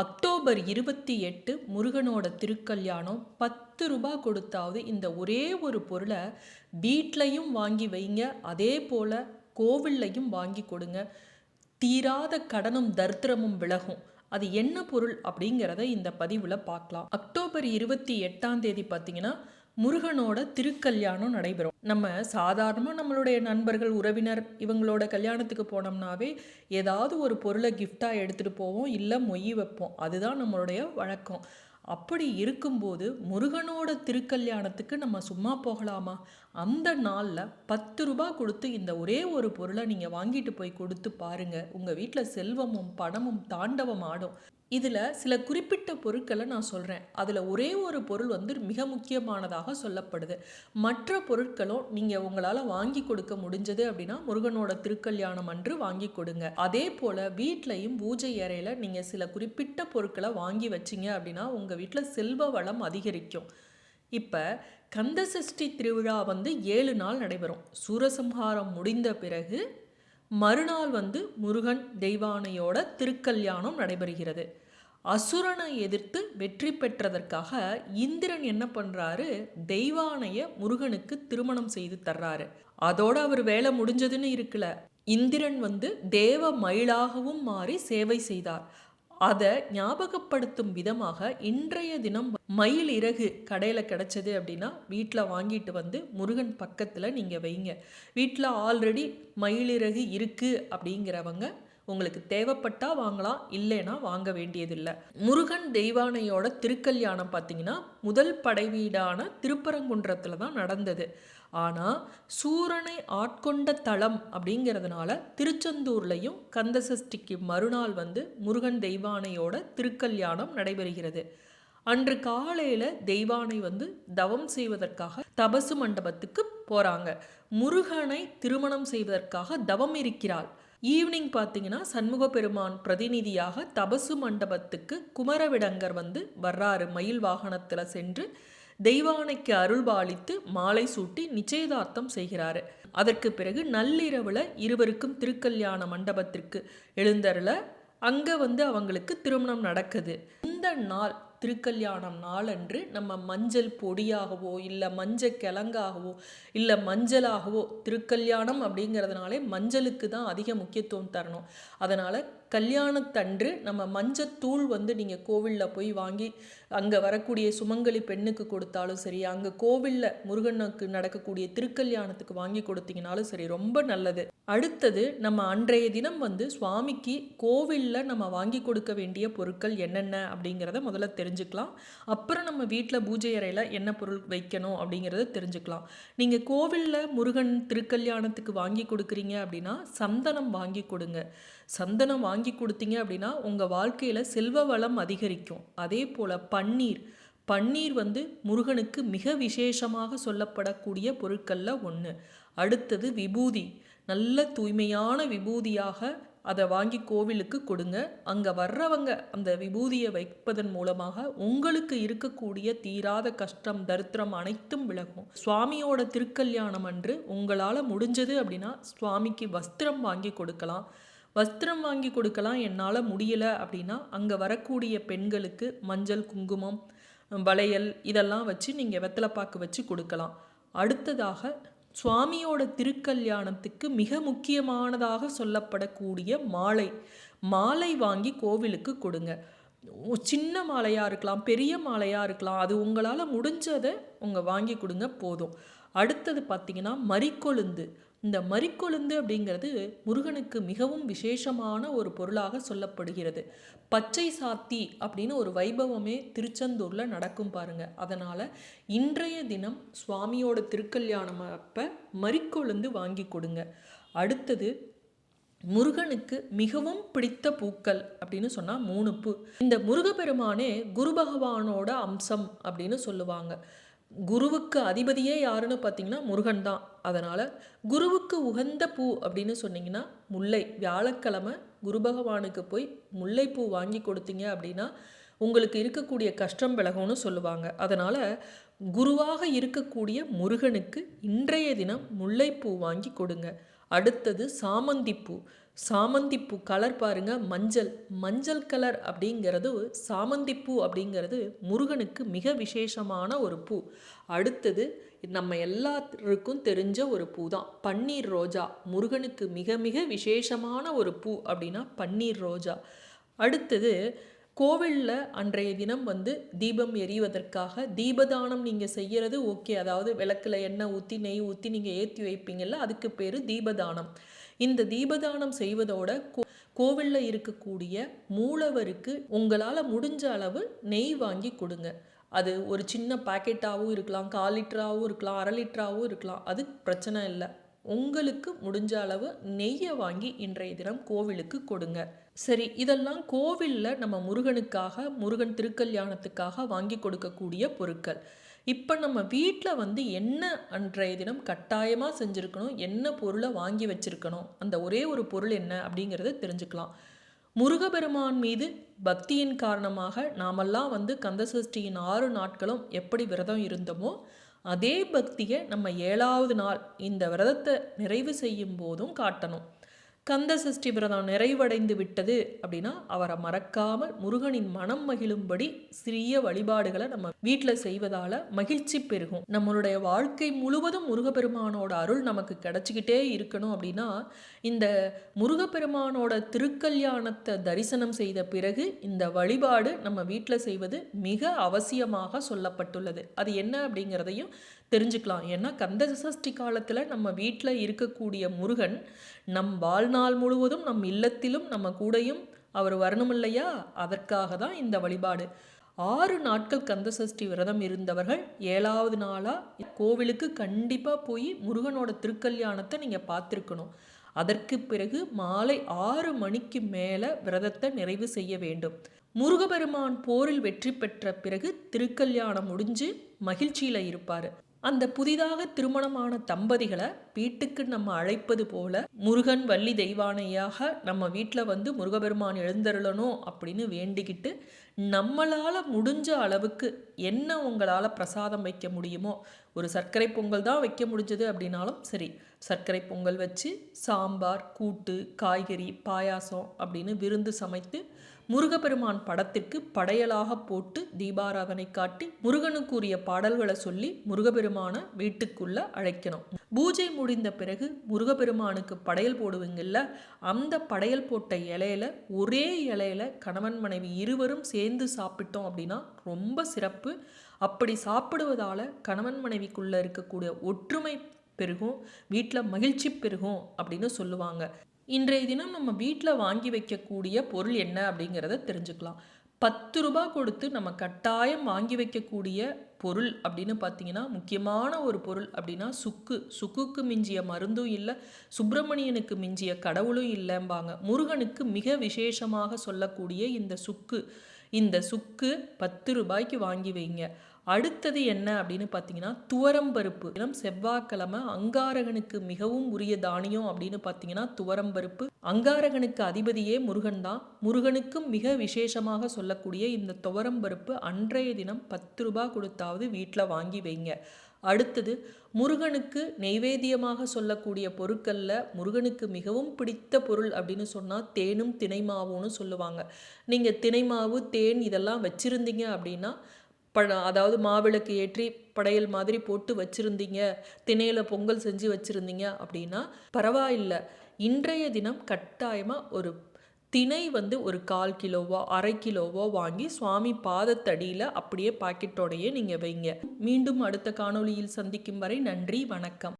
October இருபத்தி எட்டு முருகனோட திருக்கல்யாணம் பத்து ரூபா கொடுத்தாவது இந்த ஒரே ஒரு பொருளை வீட்லையும் வாங்கி வைங்க அதே போல் கோவில்லையும் வாங்கி கொடுங்க. தீராத கடனும் தரித்திரமும் விலகும். அது என்ன பொருள் அப்படிங்கிறத இந்த பதிவில் பார்க்கலாம். அக்டோபர் இருபத்தி எட்டாம் தேதி பார்த்தீங்கன்னா முருகனோட திருக்கல்யாணம் நடைபெறும். நம்ம சாதாரணமாக நம்மளுடைய நண்பர்கள் உறவினர் இவங்களோட கல்யாணத்துக்கு போனோம்னாவே ஏதாவது ஒரு பொருளை கிஃப்டாக எடுத்துகிட்டு போவோம் இல்லை மொய் வைப்போம். அதுதான் நம்மளுடைய வழக்கம். அப்படி இருக்கும்போது முருகனோட திருக்கல்யாணத்துக்கு நம்ம சும்மா போகலாமா? அந்த நாளில் பத்து ரூபா கொடுத்து இந்த ஒரே ஒரு பொருளை நீங்கள் வாங்கிட்டு போய் கொடுத்து பாருங்கள் உங்கள் வீட்டில் செல்வமும் பணமும் தாண்டவம் ஆடும். இதில் சில குறிப்பிட்ட பொருட்களை நான் சொல்கிறேன் அதில் ஒரே ஒரு பொருள் வந்து மிக முக்கியமானதாக சொல்லப்படுது. மற்ற பொருட்களும் நீங்கள் உங்களால் வாங்கி கொடுக்க முடிஞ்சது அப்படின்னா முருகனோட திருக்கல்யாணம் அன்று வாங்கி கொடுங்க. அதே போல் வீட்லையும் பூஜை அறையில் நீங்கள் சில குறிப்பிட்ட பொருட்களை வாங்கி வச்சிங்க அப்படின்னா உங்கள் வீட்டில் செல்வ வளம் அதிகரிக்கும். இப்போ கந்தசஷ்டி திருவிழா வந்து ஏழு நாள் நடைபெறும். சூரசம்ஹாரம் முடிந்த பிறகு மறுநாள் வந்து முருகன் தெய்வானையோட திருக்கல்யாணம் நடைபெறுகிறது. அசுரனை எதிர்த்து வெற்றி பெற்றதற்காக இந்திரன் என்ன பண்ணுறாரு தெய்வானைய முருகனுக்கு திருமணம் செய்து தர்றாரு. அதோட அவர் வேலை முடிஞ்சதுன்னு இருக்குல்ல. இந்திரன் வந்து தேவ மயிலாகவும் மாறி சேவை செய்தார். அதை ஞாபகப்படுத்தும் விதமாக இன்றைய தினம் மயில் இறகு கடையில் கிடச்சது அப்படின்னா வீட்டில் வாங்கிட்டு வந்து முருகன் பக்கத்தில் நீங்கள் வைங்க. வீட்டில் ஆல்ரெடி மயிலிறகு இருக்குது அப்படிங்கிறவங்க உங்களுக்கு தேவைப்பட்டா வாங்கலாம் இல்லைன்னா வாங்க வேண்டியதில்லை. முருகன் தெய்வானையோட திருக்கல்யாணம் பார்த்தீங்கன்னா முதல் படை வீடான திருப்பரங்குன்றத்தில் தான் நடந்தது. ஆனால் சூரனை ஆட்கொண்ட தளம் அப்படிங்கிறதுனால திருச்செந்தூர்லையும் கந்தசஷ்டிக்கு மறுநாள் வந்து முருகன் தெய்வானையோட திருக்கல்யாணம் நடைபெறுகிறது. அன்று காலையில் தெய்வானை வந்து தவம் செய்வதற்காக தபசு மண்டபத்துக்கு போகிறாங்க முருகனை திருமணம் செய்வதற்காக தவம் இருக்கிறாள். ஈவினிங் பார்த்தீங்கன்னா சண்முக பெருமான் பிரதிநிதியாக தபசு மண்டபத்துக்கு குமரவிடங்கர் வந்து வர்றாரு. மயில் வாகனத்தில் சென்று தெய்வானைக்கு அருள்பாலித்து மாலை சூட்டி நிச்சயதார்த்தம் செய்கிறாரு. அதற்கு பிறகு நள்ளிரவில் இருவருக்கும் திருக்கல்யாண மண்டபத்திற்கு எழுந்தருள அங்கே வந்து அவங்களுக்கு திருமணம் நடக்குது. இந்த நாள் திருக்கல்யாணம் நாளன்று நம்ம மஞ்சள் பொடியாகவோ இல்லை மஞ்சள் கிழங்காகவோ இல்லை மஞ்சளாகவோ திருக்கல்யாணம் அப்படிங்கிறதுனாலே மஞ்சளுக்கு தான் அதிக முக்கியத்துவம் தரணும். அதனால் கல்யாணத்தன்று நம்ம மஞ்சத்தூள் வந்து நீங்கள் கோவிலில் போய் வாங்கி அங்கே வரக்கூடிய சுமங்கலி பெண்ணுக்கு கொடுத்தாலும் சரி அங்கே கோவிலில் முருகனுக்கு நடக்கக்கூடிய திருக்கல்யாணத்துக்கு வாங்கி கொடுத்தீங்கனாலும் சரி ரொம்ப நல்லது. அடுத்தது நம்ம அன்றைய தினம் வந்து சுவாமிக்கு கோவிலில் நம்ம வாங்கி கொடுக்க வேண்டிய பொருட்கள் என்னென்ன அப்படிங்கிறத முதல்ல தெரிஞ்சுக்கலாம். அப்புறம் நம்ம வீட்டில் பூஜை அறையில் என்ன பொருள் வைக்கணும் அப்படிங்கிறத தெரிஞ்சுக்கலாம். நீங்கள் கோவிலில் முருகன் திருக்கல்யாணத்துக்கு வாங்கி கொடுக்குறீங்க அப்படின்னா சந்தனம் வாங்கி கொடுங்க. சந்தனம் வாங்கி வாங்கி கொடுத்தீங்க அப்படின்னா உங்கள் வாழ்க்கையில் செல்வ வளம் அதிகரிக்கும். அதே போல் பன்னீர். பன்னீர் வந்து முருகனுக்கு மிக விசேஷமாக சொல்லப்படக்கூடிய பொருட்களில் ஒன்று அடுத்தது விபூதி. நல்ல தூய்மையான விபூதியாக அதை வாங்கி கோவிலுக்கு கொடுங்க. அங்கே வர்றவங்க அந்த விபூதியை வைப்பதன் மூலமாக உங்களுக்கு இருக்கக்கூடிய தீராத கஷ்டம் தரித்திரம் அனைத்தும் விலகும். சுவாமியோட திருக்கல்யாணம் அன்று உங்களால் முடிஞ்சது அப்படின்னா சுவாமிக்கு வஸ்திரம் வாங்கி கொடுக்கலாம். வஸ்திரம் வாங்கி கொடுக்கலாம் என்னால் முடியலை அப்படின்னா அங்கே வரக்கூடிய பெண்களுக்கு மஞ்சள் குங்குமம் வளையல் இதெல்லாம் வச்சு நீங்கள் வெத்தலைப்பாக்கு வச்சு கொடுக்கலாம். அடுத்ததாக சுவாமியோட திருக்கல்யாணத்துக்கு மிக முக்கியமானதாக சொல்லப்படக்கூடிய மாலை. மாலை வாங்கி கோவிலுக்கு கொடுங்க. சின்ன மாலையாக இருக்கலாம் பெரிய மாலையாக இருக்கலாம் அது உங்களால் முடிஞ்சதை உங்கள் வாங்கி கொடுங்க போதும். அடுத்தது பார்த்திங்கன்னா மறிக்கொழுந்து. இந்த மறிக்கொழுந்து அப்படிங்கிறது முருகனுக்கு மிகவும் விசேஷமான ஒரு பொருளாக சொல்லப்படுகிறது. பச்சை சாத்தி அப்படின்னு ஒரு வைபவமே திருச்செந்தூரில் நடக்கும் பாருங்க. அதனால் இன்றைய தினம் சுவாமியோட திருக்கல்யாணம் அப்போ மறிக்கொழுந்து வாங்கி கொடுங்க. அடுத்தது முருகனுக்கு மிகவும் பிடித்த பூக்கள் அப்படின்னு சொன்னால் மூணு பூ இந்த முருகப்பெருமானே குரு பகவானோட அம்சம் அப்படின்னு சொல்லுவாங்க. குருவுக்கு அதிபதியே யாருன்னு பார்த்தீங்கன்னா முருகன் தான். அதனால் குருவுக்கு உகந்த பூ அப்படின்னு சொன்னீங்கன்னா முல்லை. வியாழக்கிழமை குரு பகவானுக்கு போய் முல்லைப்பூ வாங்கி கொடுத்தீங்க அப்படின்னா உங்களுக்கு இருக்கக்கூடிய கஷ்டம் விலகும்னு சொல்லுவாங்க. அதனால் குருவாக இருக்கக்கூடிய முருகனுக்கு இன்றைய தினம் முல்லைப்பூ வாங்கி கொடுங்க. அடுத்தது சாமந்திப்பூ சாமந்திப்பூ கலர் பாருங்க மஞ்சள். மஞ்சள் கலர் அப்படிங்கிறது சாமந்திப்பூ அப்படிங்கிறது முருகனுக்கு மிக விசேஷமான ஒரு பூ. அடுத்தது நம்ம எல்லாருக்கும் தெரிஞ்ச ஒரு பூ தான் பன்னீர் ரோஜா. முருகனுக்கு மிக மிக விசேஷமான ஒரு பூ அப்படின்னா பன்னீர் ரோஜா. அடுத்தது கோவிலில் அன்றைய தினம் வந்து தீபம் எரிவதற்காக தீபதானம் நீங்கள் செய்கிறது ஓகே. அதாவது விளக்கில் எண்ணெய் ஊற்றி நெய் ஊற்றி நீங்கள் ஏற்றி வைப்பீங்கள்ல அதுக்கு பேர் தீபதானம். இந்த தீபதானம் செய்வதோட கோ கோவிலில் இருக்கக்கூடிய மூலவருக்கு உங்களால் முடிஞ்ச அளவு நெய் வாங்கி கொடுங்க. அது ஒரு சின்ன பாக்கெட்டாகவும் இருக்கலாம் கால் லிட்டராகவும் இருக்கலாம் அரை லிட்டராகவும் இருக்கலாம். அது பிரச்சனை இல்லை. உங்களுக்கு முடிஞ்ச அளவு நெய்யை வாங்கி இன்றைய தினம் கோவிலுக்கு கொடுங்க. சரி இதெல்லாம் கோவிலில் நம்ம முருகனுக்காக முருகன் திருக்கல்யாணத்துக்காக வாங்கி கொடுக்கக்கூடிய பொருட்கள். இப்போ நம்ம வீட்டில் வந்து என்ன அன்றைய தினம் கட்டாயமாக செஞ்சுருக்கணும்? என்ன பொருளை வாங்கி வச்சுருக்கணும்? அந்த ஒரே ஒரு பொருள் என்ன? அப்படிங்கிறத தெரிஞ்சுக்கலாம். முருகபெருமான் மீது பக்தியின் காரணமாக நாமெல்லாம் வந்து கந்தசஷ்டியின் ஆறு நாட்களும் எப்படி விரதம் இருந்தோமோ அதே பக்தியை நம்ம ஏழாவது நாள் இந்த விரதத்தை நிறைவு செய்யும் போதும் காட்டணும். கந்த சஷ்டி விரதம் நிறைவடைந்து விட்டது அப்படின்னா அவரை மறக்காமல் முருகனின் மனம் மகிழும்படி சிறிய வழிபாடுகளை நம்ம வீட்டில் செய்வதால மகிழ்ச்சி பெருகும். நம்மளுடைய வாழ்க்கை முழுவதும் முருகப்பெருமானோட அருள் நமக்கு கிடைச்சிக்கிட்டே இருக்கணும் அப்படின்னா இந்த முருகப்பெருமானோட திருக்கல்யாணத்தை தரிசனம் செய்த பிறகு இந்த வழிபாடு நம்ம வீட்டில் செய்வது மிக அவசியமாக சொல்லப்பட்டுள்ளது. அது என்ன அப்படிங்கிறதையும் தெரிஞ்சுக்கலாம். ஏன்னா கந்த சஷ்டி காலத்தில் நம்ம வீட்டில் இருக்கக்கூடிய முருகன் நம் வாழ்நாள் நாள் முழுவதும் நம் இல்லத்திலும் நம்ம கூடையும் அவர் வரணும் இல்லையா அதற்காக தான் இந்த வழிபாடு. ஆறு நாட்கள் கந்த சஷ்டி விரதம் இருந்தவர்கள் ஏழாவது நாளாக கோவிலுக்கு கண்டிப்பாக போய் முருகனோட திருக்கல்யாணத்தை நீங்கள் பார்த்துருக்கணும். அதற்கு பிறகு மாலை ஆறு மணிக்கு மேலே விரதத்தை நிறைவு செய்ய வேண்டும். முருகபெருமான் போரில் வெற்றி பெற்ற பிறகு திருக்கல்யாணம் முடிஞ்சு மகிழ்ச்சியில் இருப்பார். அந்த புதிதாக திருமணமான தம்பதிகளை வீட்டுக்கு நம்ம அழைப்பது போல முருகன் வள்ளி தெய்வானையாக நம்ம வீட்டில் வந்து முருகபெருமான் எழுந்தருளணும் அப்படின்னு வேண்டிக்கிட்டு நம்மளால் முடிஞ்ச அளவுக்கு என்ன உங்களால் பிரசாதம் வைக்க முடியுமோ ஒரு சர்க்கரை பொங்கல் தான் வைக்க முடிஞ்சது அப்படின்னாலும் சரி சர்க்கரை பொங்கல் வச்சு சாம்பார் கூட்டு காய்கறி பாயாசம் அப்படின்னு விருந்து சமைத்து முருகப்பெருமான் படத்திற்கு படையலாக போட்டு தீபாராதனை காட்டி முருகனுக்குரிய பாடல்களை சொல்லி முருகப்பெருமான வீட்டுக்குள்ளே அழைக்கணும். பூஜை முடிந்த பிறகு முருகப்பெருமானுக்கு படையல் போடுவீங்கல்ல அந்த படையல் போட்ட இலையில ஒரே இலையில கணவன் மனைவி இருவரும் சேர்ந்து சாப்பிட்டோம் அப்படின்னா ரொம்ப சிறப்பு. அப்படி சாப்பிடுவதால கணவன் மனைவிக்குள்ள இருக்கக்கூடிய ஒற்றுமை பெருகும் வீட்டில் மகிழ்ச்சி பெருகும் அப்படின்னு சொல்லுவாங்க. இன்றைய தினம் நம்ம வீட்டில் வாங்கி வைக்கக்கூடிய பொருள் என்ன அப்படிங்கிறத தெரிஞ்சுக்கலாம். பத்து ரூபா கொடுத்து நம்ம கட்டாயம் வாங்கி வைக்கக்கூடிய பொருள் அப்படின்னு பார்த்தீங்கன்னா முக்கியமான ஒரு பொருள் அப்படின்னா சுக்கு. சுக்குக்கு மிஞ்சிய மருந்தும் இல்லை சுப்பிரமணியனுக்கு மிஞ்சிய கடவுளும் இல்லைம்பாங்க. முருகனுக்கு மிக விசேஷமாக சொல்லக்கூடிய இந்த சுக்கு. இந்த சுக்கு பத்து ரூபாய்க்கு வாங்கி வைங்க. அடுத்தது என்ன அப்படின்னு பார்த்தீங்கன்னா துவரம்பருப்பு இனம் செவ்வாய்க்கிழமை அங்காரகனுக்கு மிகவும் உரிய தானியம் அப்படின்னு பார்த்தீங்கன்னா துவரம்பருப்பு அங்காரகனுக்கு அதிபதியே முருகன் தான். முருகனுக்கும் மிக விசேஷமாக சொல்லக்கூடிய இந்த துவரம்பருப்பு அன்றைய தினம் பத்து ரூபாய் கொடுத்தாவது வீட்டில் வாங்கி வைங்க. அடுத்தது முருகனுக்கு நெய்வேத்தியமாக சொல்லக்கூடிய பொருட்களில் முருகனுக்கு மிகவும் பிடித்த பொருள் அப்படின்னு சொன்னால் தேனும் திணைமாவுன்னு சொல்லுவாங்க. நீங்கள் திணைமாவு தேன் இதெல்லாம் வச்சுருந்தீங்க அப்படின்னா பழ அதாவது மாவிளக்கு ஏற்றி படையல் மாதிரி போட்டு வச்சுருந்தீங்க திணையில் பொங்கல் செஞ்சு வச்சுருந்தீங்க அப்படின்னா பரவாயில்லை. இன்றைய தினம் கட்டாயமாக ஒரு திணை வந்து ஒரு கால் கிலோவோ அரை கிலோவோ வாங்கி சுவாமி பாதத்தடியில் அப்படியே பாக்கெட்டோடையே நீங்கள் வைங்க. மீண்டும் அடுத்த காணொளியில் சந்திக்கும் வரை நன்றி வணக்கம்.